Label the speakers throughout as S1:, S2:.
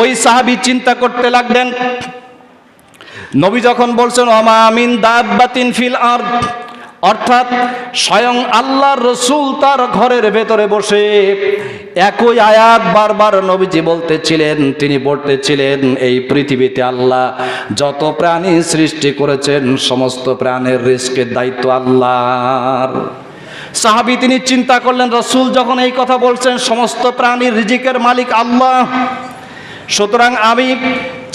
S1: ওই সাহাবি চিন্তা করতে লাগলেন, নবী যখন বলছেন অমা আমিন দাব্বাতিন ফিল আর অর্থাৎ স্বয়ং আল্লাহর রসুল তার ঘরের ভেতরে বসে একই আয়াত বারবার নবীজি বলতেছিলেন, তিনি পড়তেছিলেন, এই পৃথিবীতে আল্লাহ যত প্রাণী সৃষ্টি করেছেন, সমস্ত প্রাণের রিস্কের দায়িত্ব আল্লাহর। সাহাবি তিনি চিন্তা করলেন, রসুল যখন এই কথা বলছেন, সমস্ত প্রাণীর রিজিকের মালিক আল্লাহ। সুতরাং আমি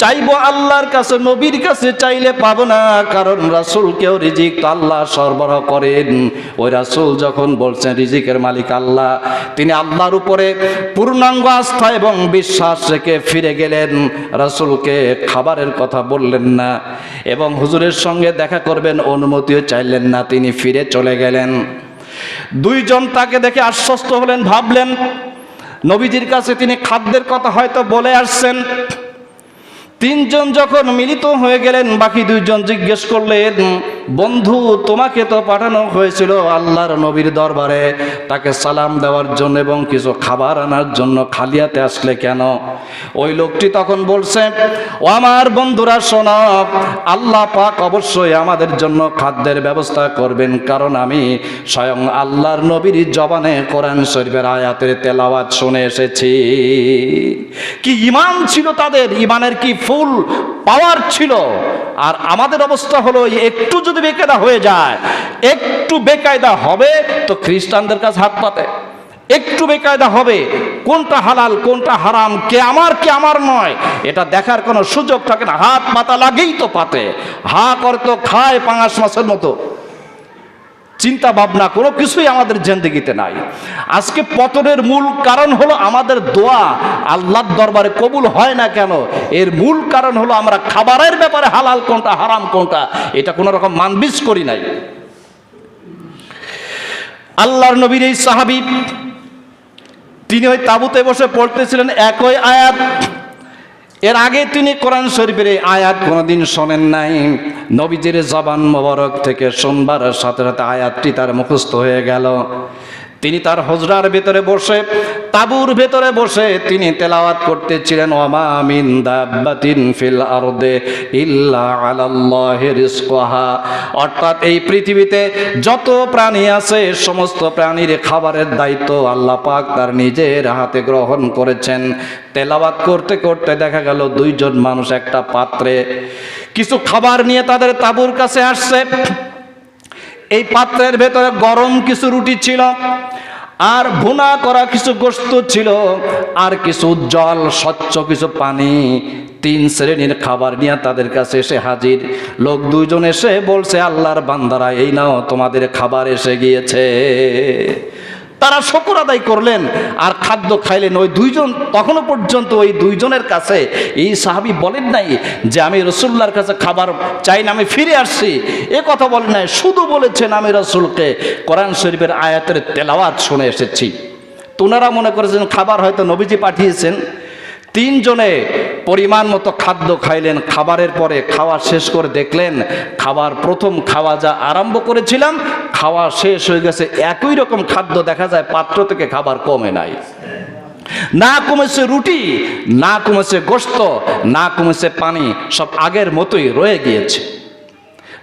S1: চাইব আল্লাহর কাছে, নবীর কাছে চাইলে পাবো না, কারণ রাসুলকেও রিজিক তো আল্লাহ সরবরাহ করেন। ওই রাসুল যখন বলছেন, রিজিকের মালিক আল্লাহ, তিনি আল্লাহর উপরে পূর্ণাঙ্গ আস্থা এবং বিশ্বাস রেখে ফিরে গেলেন। রাসুলকে খাবারের কথা বললেন না, এবং হুজুরের সঙ্গে দেখা করবেন, অনুমতিও চাইলেন না, তিনি ফিরে চলে গেলেন। দুইজন তাকে দেখে আশ্বস্ত হলেন ভাবলেন নবীজির কাছে তিনি খাদ্যের কথা হয়তো বলে আসছেন। তিনজন যখন মিলিত হয়ে গেলেন, বাকি দুইজন জিজ্ঞেস করলেন, বন্ধু, তোমাকে তো পাঠানো হয়েছিল আল্লাহর নবীর দরবারে। তাকে সালাম দেওয়ার জন্য এবং কিছু খাবার আনার জন্য খালিয়াতে আসলে কেন? ওই লোকটি তখন বলছে, ও আমার বন্ধুরা, শোনো, আল্লাহ পাক অবশ্যই আমাদের জন্য খাদ্যের ব্যবস্থা করবেন, কারণ আমি স্বয়ং আল্লাহর নবীর জবানে কোরআন শরীফের আয়াতের তেলাওয়াত শুনে এসেছি। কি ইমান ছিল তাদের? ইমানের কি ফুল পাওয়ার ছিল। আর আমাদের অবস্থা হলো একটু যদি বেকায়দা হয়ে যায়, একটু বেকায়দা হবে, তো খ্রিস্টানদের কাছে হাত পাতে। একটু বেকায়দা হবে, কোনটা হালাল, কোনটা হারাম, কে আমার কে আমার নয়, এটা দেখার কোনো সুযোগ থাকে না। হাত পাতা লাগেই তো পাতে। হা করে তো খায় পাঙাশ মাছের মতো। চিন্তা ভাবনা, কোনো কিছুই আমাদের জেন্দিগিতে নাই। আজকে পতনের মূল কারণ হলো আমাদের দোয়া। আল্লাহর দরবারে কবুল হয় না কেন? এর মূল কারণ হলো আমরা খাবারের ব্যাপারে হালাল কোনটা, হারাম কোনটা, এটা কোনো রকম মানবিস করি নাই। আল্লাহর নবীর এই সাহাবি, তিনি ওই তাবুতে বসে পড়তেছিলেন, একই আয়াত। এর আগে তিনি কোরআন শরীফের এই আয়াত কোনোদিন শোনেন নাই। নবীজির জবান মোবারক থেকে সোমবার সাথে সাথে আয়াতটি তার মুখস্থ হয়ে গেল। তিনি তার হজরার ভেতরে বসে তাবুর ভেতরে বসে তিনি তেলাওয়াত করতেছিলেন দাব্বাতিন ফিল আরদে ইল্লা অর্থাৎ এই পৃথিবীতে যত প্রাণী আছে, সমস্ত প্রাণীর খাবারের দায়িত্ব আল্লাহ পাক তার নিজের হাতে গ্রহণ করেছেন। তেলাওয়াত করতে করতে দেখা গেল দুইজন মানুষ একটা পাত্রে কিছু খাবার নিয়ে তাদের তাবুর কাছে আসছে। এই পাত্রের ভেতরে গরম কিছু রুটি ছিল। আর ভুনা করা কিছু গোস্ত ছিল, আর কিছু জল স্বচ্ছ কিছু পানি। তিন শ্রেণির খাবার নিয়ে তাদের কাছে এসে হাজির। লোক দুইজন এসে বলছে, আল্লাহর বান্দারা, এই নাও, তোমাদের খাবার এসে গিয়েছে। তারা শকর আদায় করলেন, আর খাদ্য খাইলেন। ওই দুইজন, তখনও পর্যন্ত ওই দুইজনের কাছে এই সাহাবি বলেন নাই যে, আমি রসুল্লার কাছে খাবার চাই না, আমি ফিরে আসছি। এ কথা বলেন নাই, শুধু বলেছেন, আমি রসুলকে কোরআন শরীফের আয়াতের তেলাওয়াত শুনে এসেছি। তোনারা মনে করেছেন, খাবার হয়তো নবীজি পাঠিয়েছেন। তিনজনে পরিমাণ মতো খাদ্য খাইলেন, খাবারের পরে খাওয়া শেষ করে দেখলেন, খাবার প্রথম খাওয়া যা আরম্ভ করেছিলাম খাওয়া শেষ হয়ে গেছে, একই রকম খাদ্য দেখা যায়, পাত্র থেকে খাবার কমে নাই। না কমেছে রুটি, না কমেছে গোস্ত, না কমেছে পানি, সব আগের মতোই রয়ে গিয়েছে।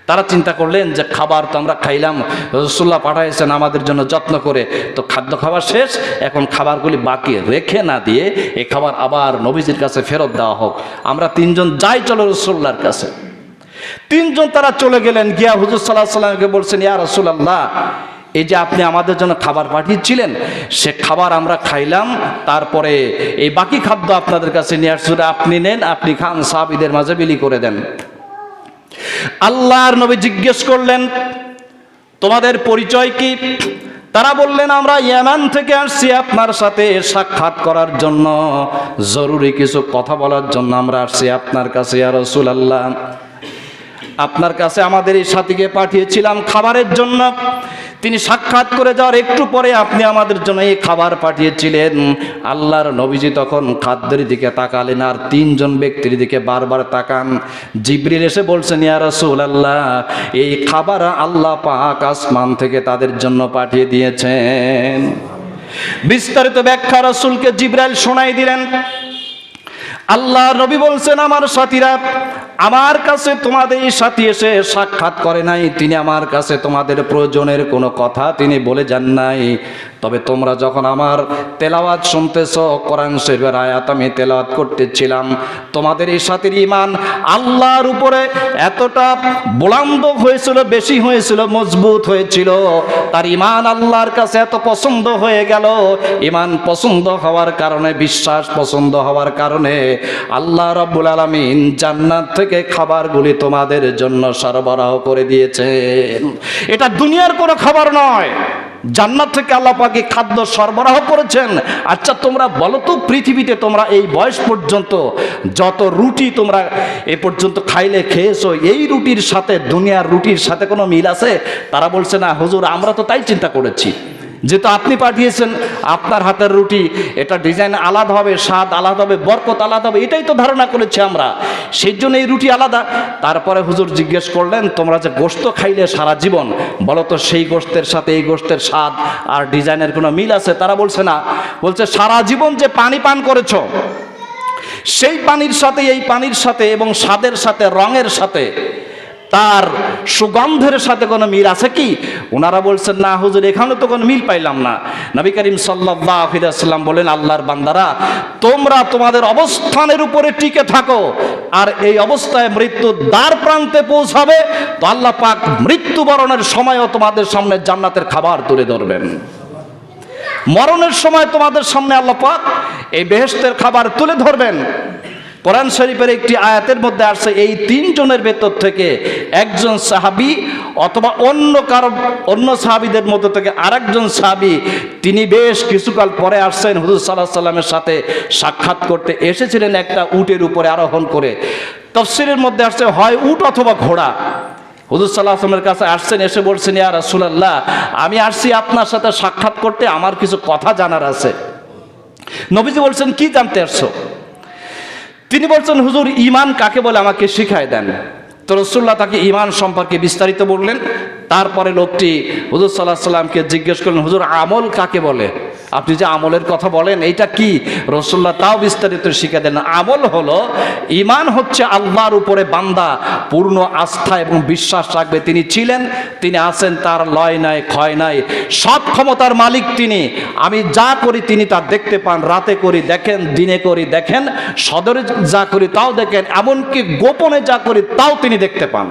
S1: তারা চিন্তা করলেন যে খাবার তো আমরা খাইলাম রসুল্লাহ পাঠাইছেন আমাদের জন্য যত্ন করে, তো খাদ্য খাবার শেষ, এখন খাবারগুলি বাকি রেখে না দিয়ে এই খাবার আবার নবীজির কাছে ফেরত দেওয়া হোক। আমরা তিনজন যাই চলো রসুল্লাহর কাছে। তিনজন তারা চলে গেলেন, গিয়া হুজুর সাল্লাহ সাল্লামকে বলছেন, ইয়া রসুল্লাহ এই যে আপনি আমাদের জন্য খাবার পাঠিয়েছিলেন, সে খাবার আমরা খাইলাম, তারপরে এই বাকি খাদ্য আপনাদের কাছে নিয়ে আসছে আপনি নেন, আপনি খান, সাহাবিদের মাঝে বিলি করে দেন। আল্লাহর নবী জিজ্ঞেস করলেন, তোমাদের পরিচয় কি? তারা বললেন, আমরা ইয়ামান থেকে আসছি, আপনার সাথে সাক্ষাৎ করার জন্য। জরুরি কিছু কথা বলার জন্য আমরা আসছি, আপনার কাছে আর রসুল আল্লাহ আপনার কাছে আমাদের এই সাথীকে পাঠিয়েছিলাম খাবারের জন্য। তিনি সাক্ষাৎ করে যাওয়ার একটু পরে আপনি আমাদের জন্য এই খাবার পাঠিয়েছিলেন। আল্লাহর নবীজি তখন খাদ্যের দিকে তাকালেন আর তিনজন ব্যক্তির দিকে বারবার তাকান। জিবরিল এসে বলছেন, ইয়া রাসূল আল্লাহ এই খাবার আল্লাহ পাক আসমান থেকে তাদের জন্য পাঠিয়ে দিয়েছেন। বিস্তারিত ব্যাখ্যা রসুলকে জিব্রাইল শোনাই দিলেন। আল্লাহ নবী বলছেন, আমার সাথীরা আমার কাছে তোমাদের সাথী এসে সাক্ষাৎ করে নাই। তিনি আমার কাছে তোমাদের প্রয়োজনের কোনো কথা তিনি বলে যান নাই। তবে তোমরা যখন আমার তেলাওয়াত শুনতেছ, কোরআন শরীফের আয়াত আমি তেলাওয়াত করতেছিলাম, তোমাদের এই সাথীর ইমান আল্লাহর উপরে এতটা বোলান্দ হয়েছিল, বেশি হয়েছিল, মজবুত হয়েছিল। তার ইমান আল্লাহর কাছে এত পছন্দ হয়ে গেল। ইমান পছন্দ হওয়ার কারণে, বিশ্বাস পছন্দ হওয়ার কারণে আল্লাহ রব্বুল আলমিন জান্নাত থেকে খাবারগুলি তোমাদের জন্য সরবরাহ করে দিয়েছেন। এটা দুনিয়ার কোনো খাবার নয়। জান্নাত থেকে আল্লাহ পাকে খাদ্য সরবরাহ করেছেন। আচ্ছা তোমরা বলো তো পৃথিবীতে তোমরা এই বয়স পর্যন্ত যত রুটি তোমরা এ পর্যন্ত খাইলে, খেয়েছো, এই রুটির সাথে, দুনিয়ার রুটির সাথে কোনো মিল আছে? তারা বলছে, না, হুজুর, আমরা তো তাই চিন্তা করেছি। যেহেতু আপনি পাঠিয়েছেন, আপনার হাতের রুটি, এটা ডিজাইন আলাদা হবে, স্বাদ আলাদা হবে, বরকত আলাদা হবে, এটাই তো ধারণা করেছি আমরা। সেই জন্য এই রুটি আলাদা। তারপরে হুজুর জিজ্ঞেস করলেন, তোমরা যে গোস্ত খাইলে সারা জীবন, বলো তো সেই গোস্তের সাথে এই গোস্তের স্বাদ আর ডিজাইনের কোনো মিল আছে? তারা বলছে, না। বলছে, সারা জীবন যে পানি পান করেছ, সেই পানির সাথে, এই পানির সাথে এবং স্বাদের সাথে, রঙের সাথে তার সুগন্ধের সাথে কোনো মিল আছে কি? ওনারা বলছেন, না হুজুর, এখানে তো কোনো মিল পাইলাম না। নবী করিম সাল্লাম বলেন, আল্লাহর বান্দারা, তোমরা তোমাদের অবস্থানের উপরে টিকে থাকো, আর এই অবস্থায় মৃত্যু দ্বার প্রান্তে পৌঁছাবে। তো আল্লাহ পাক মৃত্যুবরণের সময়ও তোমাদের সামনে জান্নাতের খাবার তুলে ধরবেন। মরণের সময় তোমাদের সামনে আল্লাহ পাক এই বেহেস্তের খাবার তুলে ধরবেন। কোরআন শরীফের একটি আয়াতের মধ্যে আসছে, এই তিনজনের ভেতর থেকে একজন সাহাবি অথবা অন্য কারও, অন্য সাহাবিদের মধ্যে থেকে আরেকজন সাহাবি, তিনি বেশ কিছুকাল পরে আসছেন হুজুর সাল্লাহ সাল্লামের সাথে সাক্ষাৎ করতে এসেছিলেন একটা উটের উপরে আরোহণ করে। তফসিলের মধ্যে আসছে, হয় উট অথবা ঘোড়া। হুজুর সাল্লাহ আসলামের কাছে আসছেন, এসে বলছেন, ইয়া রাসূলুল্লাহ, আমি আসছি আপনার সাথে সাক্ষাৎ করতে, আমার কিছু কথা জানার আছে। নবীজি বলছেন, কি জানতে আসছো? তিনি বলছেন, হুজুর ইমান কাকে বলে আমাকে শিখায় দেন? তো রসুল্লাহ তাকে ইমান সম্পর্কে বিস্তারিত বললেন। তারপরে লোকটি হুজুর সাল্লাহ সাল্লামকে জিজ্ঞেস করলেন, হুজুর, আমল কাকে বলে? আপনি যে আমলের কথা বলেন, এইটা কি? রসুল্লাহ তাও বিস্তারিত শিখে দেন আমল হলো ইমান হচ্ছে আল্লাহর উপরে বান্দা, পূর্ণ আস্থা এবং বিশ্বাস রাখবে। তিনি ছিলেন, তিনি আছেন, তার লয় নাই, ক্ষয় নাই। সব ক্ষমতার মালিক তিনি। আমি যা করি, তিনি তা দেখতে পান, রাতে করি, দেখেন, দিনে করি, দেখেন, সদরে যা করি, তাও দেখেন, এমনকি গোপনে যা করি, তাও তিনি দেখতে পান।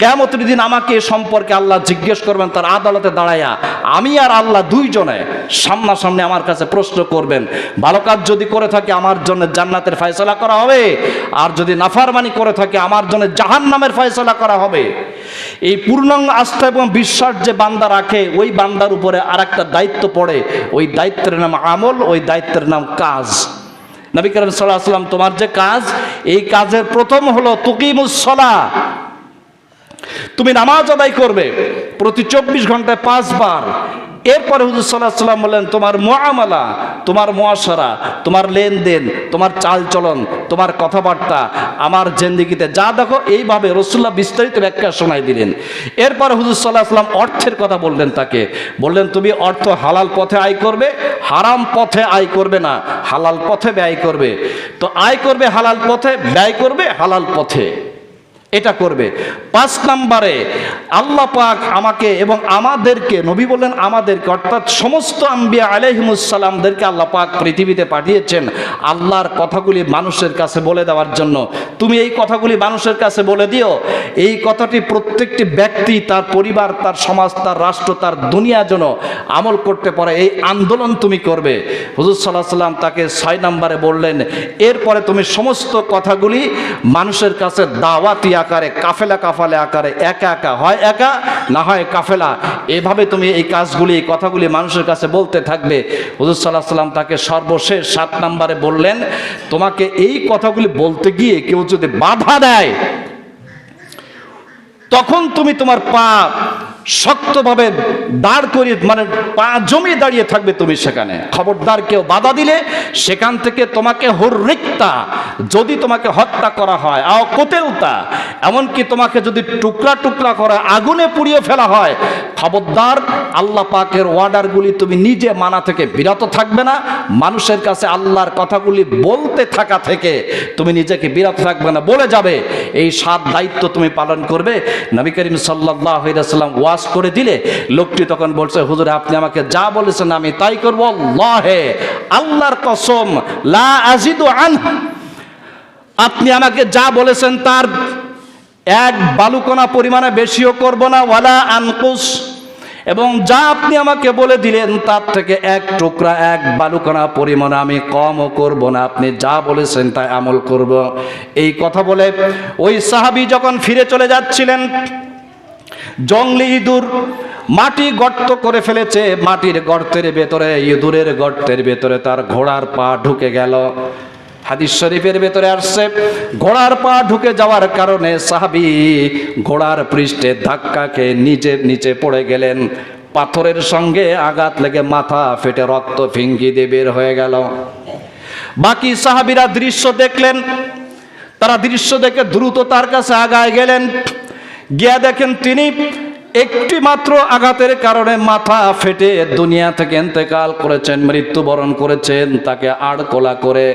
S1: কেমতের দিন আমাকে সম্পর্কে আল্লাহ জিজ্ঞেস করবেন, তার আদালতে দাঁড়াইয়া আমি আর আল্লাহ দুইজনে সামনাসামনি আমার কাছে প্রশ্ন করবেন, ভালো কাজ যদি করে থাকে আমার জন্য জান্নাতের ফয়সলা করা হবে, আর যদি নাফারমানি করে থাকে আমার জন্য জাহান নামের ফয়সলা করা হবে। এই পূর্ণাঙ্গ আস্থা এবং বিশ্বাস যে বান্দা রাখে, ওই বান্দার উপরে আর একটা দায়িত্ব পড়ে, ওই দায়িত্বের নাম আমল, ওই দায়িত্বের নাম কাজ। নবী করিম সাল্লাহ সাল্লাম তোমার যে কাজ, এই কাজের প্রথম হলো তুকিমুসলা তুমি নামাজ আদায় করবে। প্রতি চব্বিশ ঘন্টায় পাঁচবার। এরপরে হুজুর সাল্লাহ সাল্লাম বললেন, তোমার মোয়ামালা তোমার মোয়াশারা তোমার লেনদেন, তোমার চালচলন, তোমার কথাবার্তা, আমার জেন্দিগিতে যা দেখো, এইভাবে রসুল্লাহ বিস্তারিত ব্যাখ্যা শোনাই দিলেন। এরপরে হুজুর সাল্লাহ সাল্লাম অর্থের কথা বললেন তাকে। বললেন, তুমি অর্থ হালাল পথে আয় করবে, হারাম পথে আয় করবে না, হালাল পথে ব্যয় করবে। তো আয় করবে, হালাল পথে, ব্যয় করবে, হালাল পথে। এটা করবে। পাঁচ নাম্বারে আল্লাহ পাক আমাকে এবং আমাদেরকে, নবী বললেন আমাদেরকে, অর্থাৎ সমস্ত আম্বিয়া আলহিমুসাল্লামদেরকে আল্লাহ পাক পৃথিবীতে পাঠিয়েছেন আল্লাহর কথাগুলি মানুষের কাছে বলে দেওয়ার জন্য। তুমি এই কথাগুলি মানুষের কাছে বলে দিও। এই কথাটি প্রত্যেকটি ব্যক্তি, তার পরিবার, তার সমাজ, তার রাষ্ট্র, তার দুনিয়া যেন আমল করতে পারে, এই আন্দোলন তুমি করবে। হুজুর সাল্লাহ সাল্লাম তাকে ছয় নম্বরে বললেন, এরপরে তুমি সমস্ত কথাগুলি মানুষের কাছে দাওয়াতি আকারে, কাফেলা কাফালে আকারে, একা একা। হয় একা, না হয় কাফেলা। এভাবে তুমি এই কাজগুলি, এই কথাগুলি মানুষের কাছে বলতে থাকবে। হুজুর সাল্লাহ সাল্লাম তাকে সর্বশেষ সাত নম্বরে বললেন, তোমাকে এই কথাগুলি বলতে গিয়ে কেউ যদি বাধা দেয়, তখন তুমি তোমার পা শক্তভাবে দাঁড় করিয়ে মানে পা জমিয়ে দাঁড়িয়ে থাকবে তুমি সেখানে। খবরদার কেউ বাধা দিলে সেখান থেকে তোমাকে হরিক্তা যদি তোমাকে হত্যা করা হয়, আও কোতেলতা, এমনকি তোমাকে যদি টুকরা টুকরা করা আগুনে পুড়িয়ে ফেলা হয়, খবরদার, আল্লাহ পাকের ওয়ার্ডারগুলি তুমি নিজে মানা থেকে বিরত থাকবে না। মানুষের কাছে আল্লাহর কথাগুলি বলতে থাকা থেকে তুমি নিজেকে বিরত থাকবে না। বলে যাবে, এই সাত দায়িত্ব তুমি পালন করবে। নবী করিম সাল্লাহ সাল্লাম ওয়াজ করে দিলে লোকটি তখন বলছে, হুজুর, আপনি আমাকে যা বলেছেন আমি তাই করব, আল্লাহে, আল্লাহর কসম, লা আজিদু আনহু। আপনি আমাকে যা বলেছেন তার এক বালুকণা পরিমাণে বেশিও করব না, ওয়ালা আনকুস। এবং যা আপনি আমাকে বলে দিলেন তার থেকে এক টুকরা, এক বালুকণা পরিমাণে আমি কমও করব না, আপনি যা বলেছেন তাই আমল করব। এই কথা বলে ওই সাহাবি যখন ফিরে চলে যাচ্ছিলেন জঙ্গলি ইঁদুর মাটি গর্ত করে ফেলেছে মাটির গর্তের ভেতরে, ইঁদুরের গর্তের ভেতরে তার ঘোড়ার পা ঢুকে গেল। হাদিস শরীফের ভেতরে আসছে, ঘোড়ার পা ঢুকে যাওয়ার কারণে সাহাবি ঘোড়ার পৃষ্ঠে ধাক্কা খেয়ে নিচে নিচে পড়ে গেলেন। পাথরের সঙ্গে আঘাত লেগে মাথা ফেটে রক্ত ফিঙ্গি দিয়ে বের হয়ে গেল। বাকি সাহাবিরা দৃশ্য দেখলেন, তারা দৃশ্য দেখে দ্রুত তার কাছে আগায় গেলেন। গিয়া দেখেন তিনি একটি মাত্র আঘাতের কারণে মাথা ফেটে দুনিয়া থেকে ইন্তেকাল করেছেন, মৃত্যুবরণ করেছেন, তাকে আড় আড়কোলা করে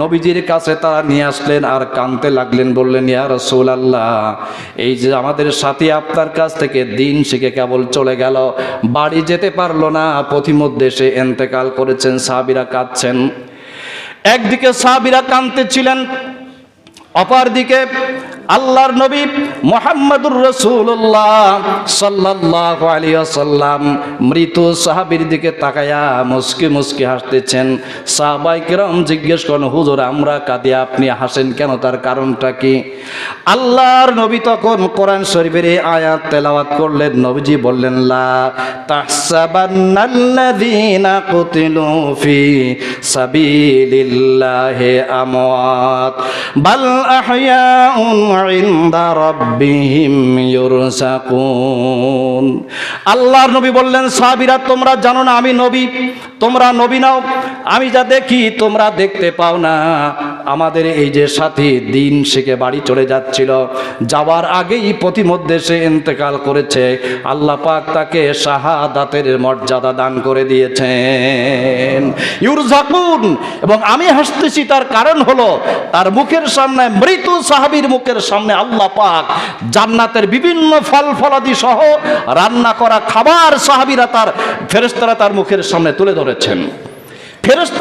S1: নবীজির কাছে তারা নিয়ে আসলেন আর কানতে লাগলেন, বললেন, ইয়া রসুল আল্লাহ এই যে আমাদের সাথী আপনার কাছ থেকে দিন শিখে কেবল চলে গেল, বাড়ি যেতে পারল না, পথিমধ্যে সে ইন্তেকাল করেছেন, সাহাবিরা কাঁদছেন। একদিকে সাহাবিরা কাঁদতেছিলেন অপরদিকে আল্লাহর নবী মোহাম্মদুর রসুল্লাহ সাল্লাহ আলিয়াল্লাম মৃত সাহাবির দিকে তাকায়া মুসকি মুসকি হাসতেছেন। সাহাবাই কিরম জিজ্ঞেস করেন, হুজুর, আমরা কাঁদি, আপনি হাসেন কেন? তার কারণটা কি? আল্লাহর নবী তখন কোরআন শরীফের আয়াত তেলাওয়াত করলেন। নবীজি বললেন, লা তাহসাবান্নাল্লাযীনা কুতিলু ফি সাবিলিল্লাহি আমওয়াত। বাল আল্লাহর নবী বললেন, সাহাবীরা, তোমরা জানো না, আমি নবী, তোমরা নবী নাও, আমি যা দেখি তোমরা দেখতে পাও না। আমাদের এই যে সাথী দিন শিখে বাড়ি চলে যাচ্ছিল। যাওয়ার আগেই পথিমধ্যে সে ইন্তেকাল করেছে। আল্লাহ পাক তাকে শাহাদাতের মর্যাদা দান করে দিয়েছেন। ইউরজাকুন এবং আমি হাসতেছি, তার কারণ হলো, তার মুখের সামনে মৃত সাহাবির মুখের সামনে আল্লাহ পাক জান্নাতের বিভিন্ন ফল ফলাদি সহ রান্না করা খাবার সাহাবিরা তার ফেরেস্তারা তার মুখের সামনে তুলে ধরেছেন। ফেরেশতা